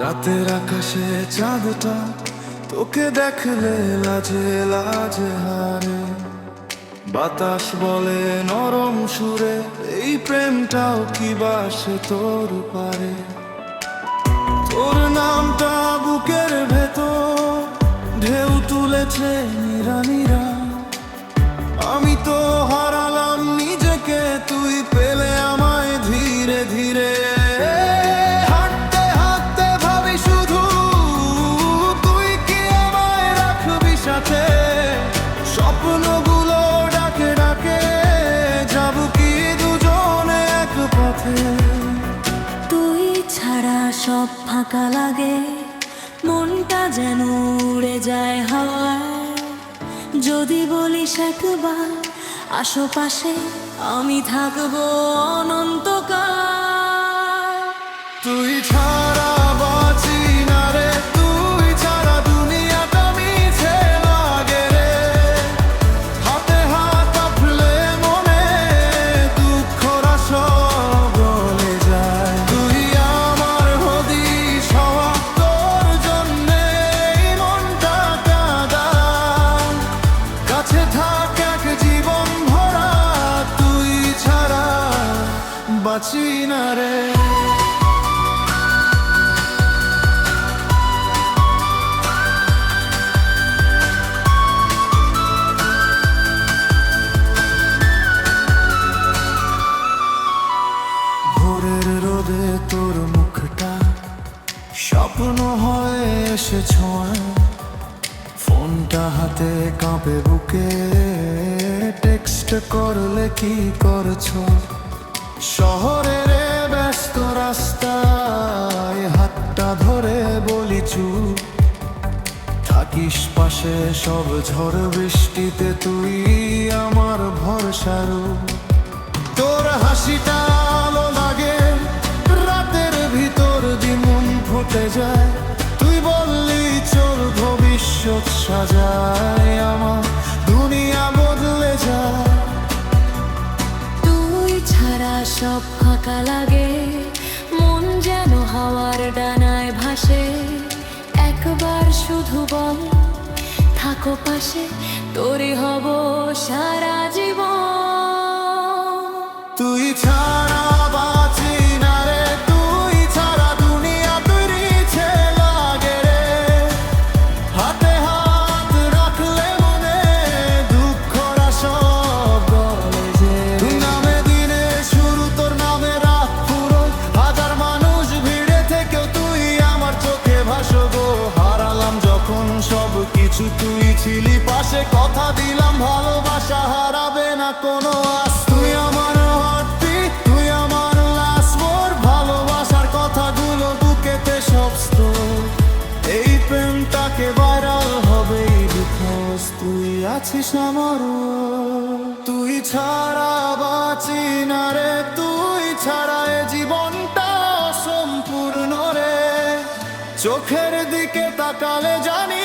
রাতের আকাশে চাঁদটা, তোকে দেখলে লাজে লাজে হারে। বাতাস বলে নরম সুরে, এই প্রেমটাও কি বাসে তোর পারে? তোর নামটা বুকের ভেতর, ঢেউ তুলেছে নিরা নিরা। আমি তো হারালাম নিজেকে, তুই পেলে আমায় ধীরে ধীরে। ছাড়া সব ফাঁকা লাগে, মনটা যেন উড়ে যায় হাওয়ায়। যদি বলিস একবার, আশেপাশে আমি থাকব অনন্তকাল। তুই বাঁচি রে। ভোরের রোদে তোর মুখটা স্বপ্ন হয়ে এসে ছোঁয় ফোনটা হাতে কাঁপে বুকে। টেক্সট করলে কি করছ? শহরের ব্যস্ত রাস্তায় হাতটা ধরে বলি চুপ থাকিস পাশে সব ঝড় বৃষ্টিতে তুই আমার ভরসারু। তোর হাসিটা আলো লাগে, রাতের ভিতর দিমন ফুটে যায়। তুই বললি চল ভবিষ্যৎ সাজায়। সব ফাঁকা লাগে। মন যেন হাওয়ার ডানায় ভাসে। একবার শুধু বল, থাকো পাশে, তোরে হব সারা জীবন। তুই ছাড়া ছিলি পাশে, কথা দিলাম, ভালোবাসা হারাবে না কোনো আস। তুই আমার হার্টটি তুই আমার লাস্ট মোর ভালোবাসার কথাগুলো বুকেতে সব এই প্রেমটাকে ভাইরাল হবে বিকজ তুই আছিস আমার তুই ছাড়া বাঁচি না রে, তুই ছাড়া এ জীবনটা সম্পূর্ণ রে। চোখের দিকে তাকালে জানি